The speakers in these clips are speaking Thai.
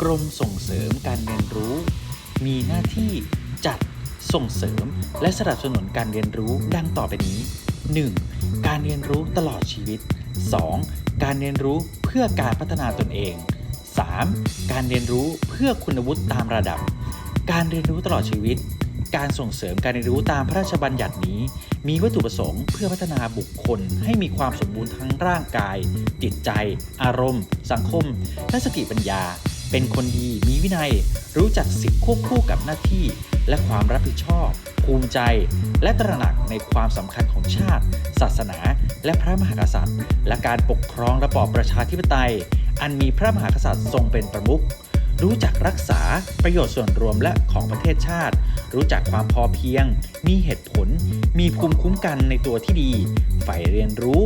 กรมส่งเสริมการเรียนรู้ มีหน้าที่จัดส่งเสริม และสนับสนุนการเรียนรู้ดังต่อไปนี้ 1. การเรียนรู้ตลอดชีวิต 2. การเรียนรู้เพื่อการพัฒนาตนเอง 3. การเรียนรู้เพื่อคุณวุฒิตามระดับ การเรียนรู้ตลอดชีวิต การส่งเสริมการเรียนรู้ตามพระราชบัญญัตินี้ มีวัตถุประสงค์เพื่อพัฒนาบุคคล ให้มีความสมบูรณ์ทั้งร่างกาย จิตใจ อารมณ์ สังคม และสติปัญญา เป็นคนดีมีวินัย รู้จักสิทธิควบคู่กับหน้าที่ และความรับผิดชอบ ภูมิใจ และตระหนักในความสำคัญของชาติ ศาสนา และพระมหากษัตริย์ และการปกครองระบอบประชาธิปไตย อันมีพระมหากษัตริย์ทรงเป็นประมุขรู้จักรักษาประโยชน์ส่วนรวมและของประเทศชาติ รู้จักความพอเพียง มีเหตุผล มีภูมิคุ้มกันในตัวที่ดีใฝ่เรียนรู้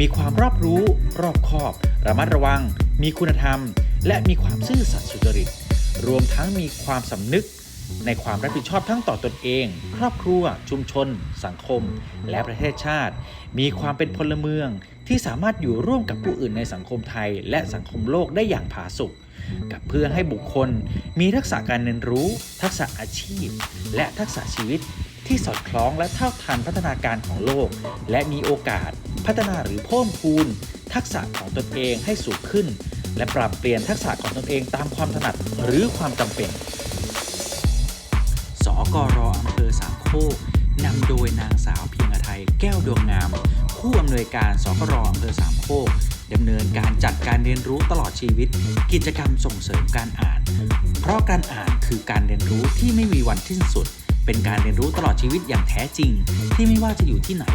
มีความรอบรู้ รอบคอบ ระมัดระวัง มีคุณธรรม และมีความซื่อสัตย์สุจริต รวมทั้งมีความสำนึก ในความรับผิดชอบทั้งต่อตนเอง ครอบครัว ชุมชน สังคม และประเทศชาติ มีความเป็นพลเมืองที่สามารถอยู่ร่วมกับผู้อื่นในสังคมไทย และสังคมโลกได้อย่างผาสุกกับเพื่อให้บุคคลมีทักษะการเรียนรู้ ทักษะอาชีพ และทักษะชีวิตที่สอดคล้องและเท่าทันพัฒนาการของโลก และมีโอกาสพัฒนาหรือเพิ่มพูน ทักษะของตนเองให้สูงขึ้น และปรับเปลี่ยนทักษะของตนเองตามความถนัดหรือความจำเป็น สกรอำเภอสามโคกนำโดยนางสาวเพียงอไทยแก้วดวงงาม ผู้อำนวยการสกรอำเภอสามโคกดำเนินการจัดการเรียนรู้ตลอดชีวิต กิจกรรมส่งเสริมการอ่าน เพราะการอ่านคือการเรียนรู้ที่ไม่มีวันสิ้นสุด เป็นการเรียนรู้ตลอดชีวิตอย่างแท้จริง ที่ไม่ว่าจะอยู่ที่ไหน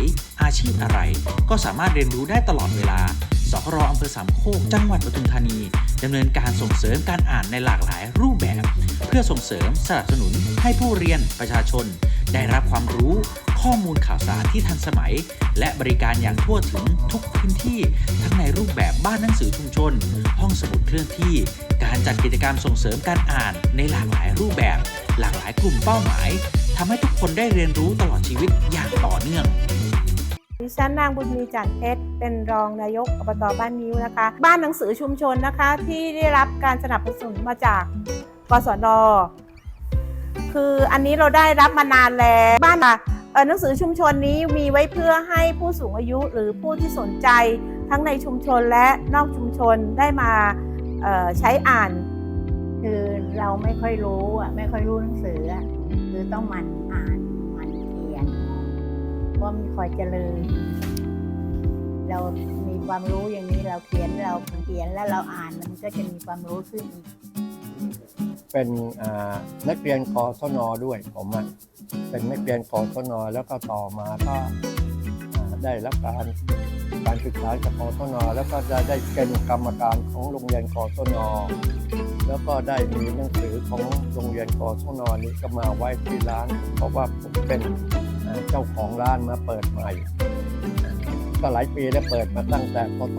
อาชีพอะไร ก็สามารถเรียนรู้ได้ตลอดเวลา สกรอำเภอสามโคกจังหวัดปทุมธานีดำเนินการส่งเสริมการอ่านในหลากหลายรูปแบบ เพื่อส่งเสริมสนับสนุนให้ผู้เรียนประชาชน ได้รับความรู้ข้อมูลข่าวสารที่ทันสมัย และบริการอย่างทั่วถึงทุกพื้นที่ ทั้งในรูปแบบบ้านหนังสือชุมชน ห้องสมุดเคลื่อนที่ การจัดกิจกรรมส่งเสริมการอ่านในหลากหลายรูปแบบ หลากหลายกลุ่มเป้าหมายทำให้ทุกคนได้เรียนรู้ตลอดชีวิตอย่างต่อเนื่อง ดิฉันนางบุญมีจันเพชรเป็นรองนายกอบตบ้านนิ้วนะคะ บ้านหนังสือชุมชนนะคะที่ได้รับการสนับสนุนมาจากกศนคืออันนี้เราได้รับมานานแล้วบ้านอะหนังสือชุมชนนี้มีไว้เพื่อให้ผู้สูงอายุหรือผู้ที่สนใจทั้งในชุมชนและนอกชุมชนได้มาใช้อ่าน คือเราไม่ค่อยรู้อะไม่ค่อยรู้หนังสืออะคือต้องมันอ่าน เพราะมันคอยเจริญ เรามีความรู้อย่างนี้เราเขียนเราเขียนแล้วเราอ่านมันก็จะมีความรู้ขึ้นอีกเป็นนักเรียนกศนด้วยผมอะเป็นนักเรียนกศนแล้วก็ต่อมาก็ได้รับการการศึกษาจากกศนแล้วก็จะได้เป็นกรรมการของโรงเรียนกศนแล้วก็ได้มีหนังสือของโรงเรียนกศนนี้ก็มาไว้ที่ร้าน เพราะว่าผมเป็น เจ้าของร้านมาเปิดใหม่ ก็หลายปีแล้วเปิดมาตั้งแต่พศ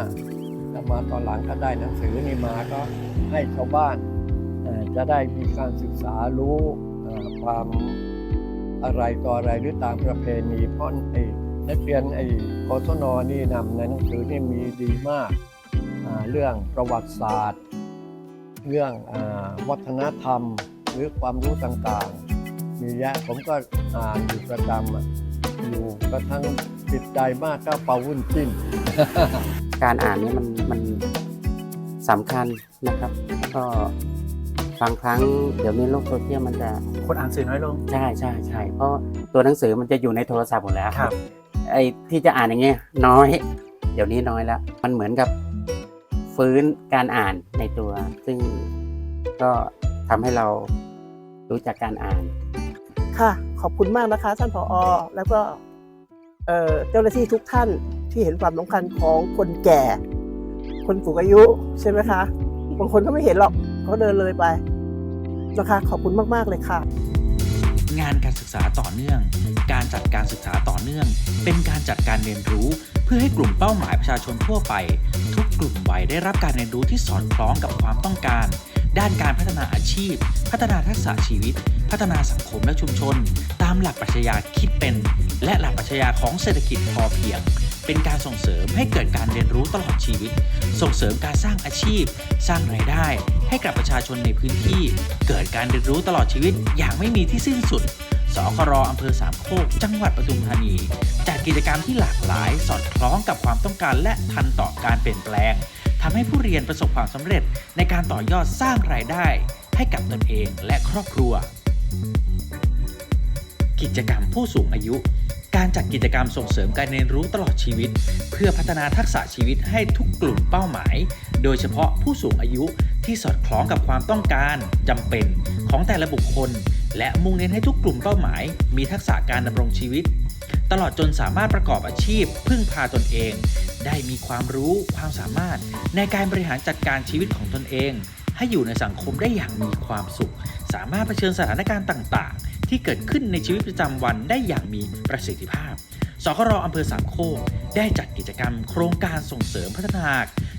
35แล้วมาตอนหลังก็ได้หนังสือนี้มาก็ให้ชาวบ้านจะได้มีการศึกษารู้ความอะไรต่ออะไรหรือตามประเพณีเพราะไอ้นักเรียนไอ้กศนนี่นำในหนังสือนี่มีดีมากาเรื่องประวัติศาสตร์ เรื่องอวัฒนธรรมหรือความรู้ต่างๆ มีเยอะผมก็อ่านอยู่ประจำอะอยู่กระทั่งติดใจมากก็เป่าวุ่นจิ้น การอ่านเนี่ยมันมันสำคัญนะครับแล้วก็บางครั้งเดี๋ยวนี้โลกโซเชียลมันจะคนอ่านสื่อน้อยลง ใช่ใช่ใช่เพราะตัวหนังสือมันจะอยู่ในโทรศัพท์หมดแล้วครับ ไอ้ที่จะอ่านอย่างเงี้ยน้อย เดี๋ยวนี้น้อยแล้วมันเหมือนกับฟื้นการอ่านในตัว ซึ่งก็ทำให้เรารู้จักการอ่าน ค่ะ ขอบคุณมากนะคะท่านผอแล้วก็เอ่อเจ้าหน้าที่ทุกท่านที่เห็นความสำคัญของคนแก่ คนสูงอายุใช่ไหมคะบางคนก็ไม่เห็นหรอกเขาเดินเลยไปนะคะขอบคุณมาก ๆ เลยค่ะ งานการศึกษาต่อเนื่อง การจัดการศึกษาต่อเนื่อง เป็นการจัดการเรียนรู้ เพื่อให้กลุ่มเป้าหมายประชาชนทั่วไป ทุกกลุ่มวัยได้รับการเรียนรู้ที่สอดคล้องกับความต้องการ ด้านการพัฒนาอาชีพ พัฒนาทักษะชีวิต พัฒนาสังคมและชุมชน ตามหลักปรัชญาคิดเป็น และหลักปรัชญาของเศรษฐกิจพอเพียง เป็นการส่งเสริมให้เกิดการเรียนรู้ตลอดชีวิต ส่งเสริมการสร้างอาชีพ สร้างรายได้ ให้กับประชาชนในพื้นที่ เกิดการเรียนรู้ตลอดชีวิตอย่างไม่มีที่สิ้นสุดสครออำเภอสามโคก จังหวัดปทุมธานี จัดกิจกรรมที่หลากหลาย สอดคล้องกับความต้องการและทันต่อการเปลี่ยนแปลง ทำให้ผู้เรียนประสบความสำเร็จในการต่อยอดสร้างรายได้ ให้กับตนเองและครอบครัว กิจกรรมผู้สูงอายุ การจัดกิจกรรมส่งเสริมการเรียนรู้ตลอดชีวิต เพื่อพัฒนาทักษะชีวิตให้ทุกกลุ่มเป้าหมาย โดยเฉพาะผู้สูงอายุที่สอดคล้องกับความต้องการจำเป็นของแต่ละบุคคล และมุ่งเน้นให้ทุกกลุ่มเป้าหมาย มีทักษะการดำรงชีวิต ตลอดจนสามารถประกอบอาชีพ พึ่งพาตนเอง ได้มีความรู้ความสามารถ ในการบริหารจัดการชีวิตของตนเอง ให้อยู่ในสังคมได้อย่างมีความสุข สามารถเผชิญสถานการณ์ต่างๆ ที่เกิดขึ้นในชีวิตประจำวันได้อย่างมีประสิทธิภาพสครอำเภอสามโคกได้จัดกิจกรรม โครงการส่งเสริมพัฒนา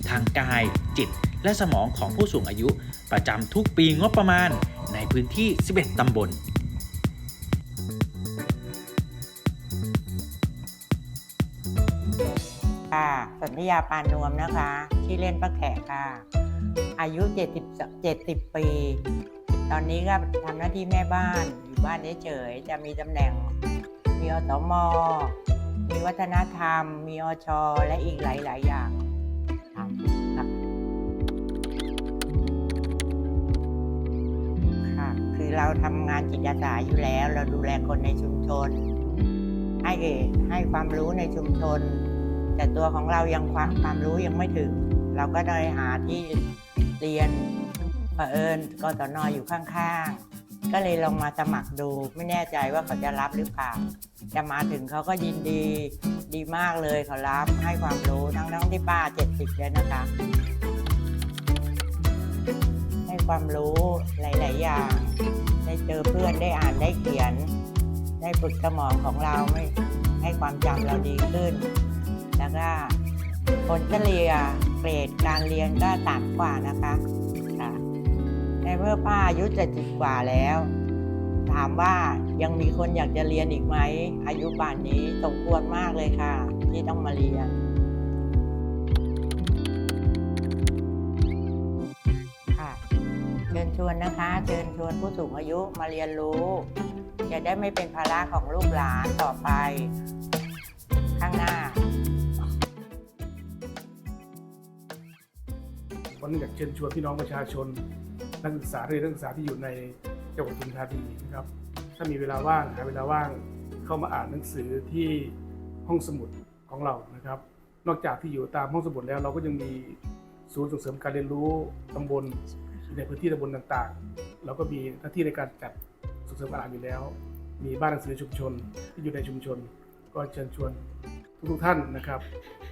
ทางกาย จิต และสมองของผู้สูงอายุ ประจำทุกปีงบประมาณในพื้นที่ 11 ตำบล สัญญาปานนวมนะคะ ที่เล่นป้าแขกค่ะ อายุ 70 70 ปี ตอนนี้ก็ทำหน้าที่แม่บ้านอยู่บ้านเฉยๆจะมีตำแหน่ง มีอสมมีวัฒนธรรม มีอชและอีกหลาย ๆ อย่างค่ะคือเราทำงานจิตอาสาอยู่แล้ว เราดูแลคนในชุมชน ให้ให้ความรู้ในชุมชน แต่ตัวของเรายังความความรู้ยังไม่ถึง เราก็เลยหาที่เรียนเผอิญกศนอยู่ข้างๆ ก็เลยลองมาสมัครดู ไม่แน่ใจว่าเขาจะรับหรือเปล่า จะมาถึงเขาก็ยินดีดีมากเลยเขารับให้ความรู้ทั้งทั้งๆที่ป้าเจ็ดสิบเลยนะคะ ให้ความรู้หลาย ๆ อย่าง ได้เจอเพื่อนได้อ่านได้เขียน ได้ฝึกสมองของเราไม่ให้ความจำเราดีขึ้น ก็ผลเฉลี่ยเกรดการเรียนก็ต่ำกว่านะคะค่ะในเมื่อป้าอายุเจ็ดสิบกว่าแล้ว ถามว่ายังมีคนอยากจะเรียนอีกไหม อายุป่านนี้สมควรมากเลยค่ะ ที่ต้องมาเรียนค่ะเชิญชวนนะคะ เชิญชวนผู้สูงอายุมาเรียนรู้ จะได้ไม่เป็นภาระของลูกหลานต่อไป ข้างหน้า วันนี้อยากเชิญชวนพี่น้องประชาชน นักศึกษาเรียนนักศึกษาที่อยู่ในจังหวัดปทุมธานีนะครับ ถ้ามีเวลาว่างหาเวลาว่างเข้ามาอ่านหนังสือที่ห้องสมุดของเรานะครับ นอกจากที่อยู่ตามห้องสมุดแล้ว เราก็ยังมีศูนย์ส่งเสริมการเรียนรู้ตำบลในพื้นที่ตำบลต่างๆ เราก็มีหน้าที่ในการจัดส่งเสริมการอ่านอยู่แล้ว มีบ้านหนังสือชุมชนที่อยู่ในชุมชน ก็เชิญชวนทุกๆท่านนะครับ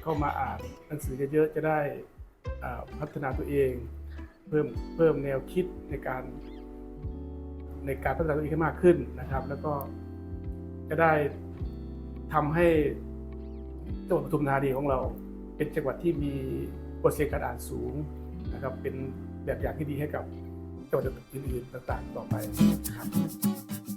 เข้ามาอ่านหนังสือเยอะๆจะได้ พัฒนาตัวเอง เพิ่มเพิ่มแนวคิดในการในการพัฒนาตัวเองให้มากขึ้นนะครับ แล้วก็จะได้ทำให้จังหวัดปทุมธานีของเรา เป็นจังหวัดที่มีเปอร์เซ็นต์การอ่านสูงนะครับ เป็นแบบอย่างที่ดีให้กับจังหวัดอื่นๆต่างๆ ต่อไปครับ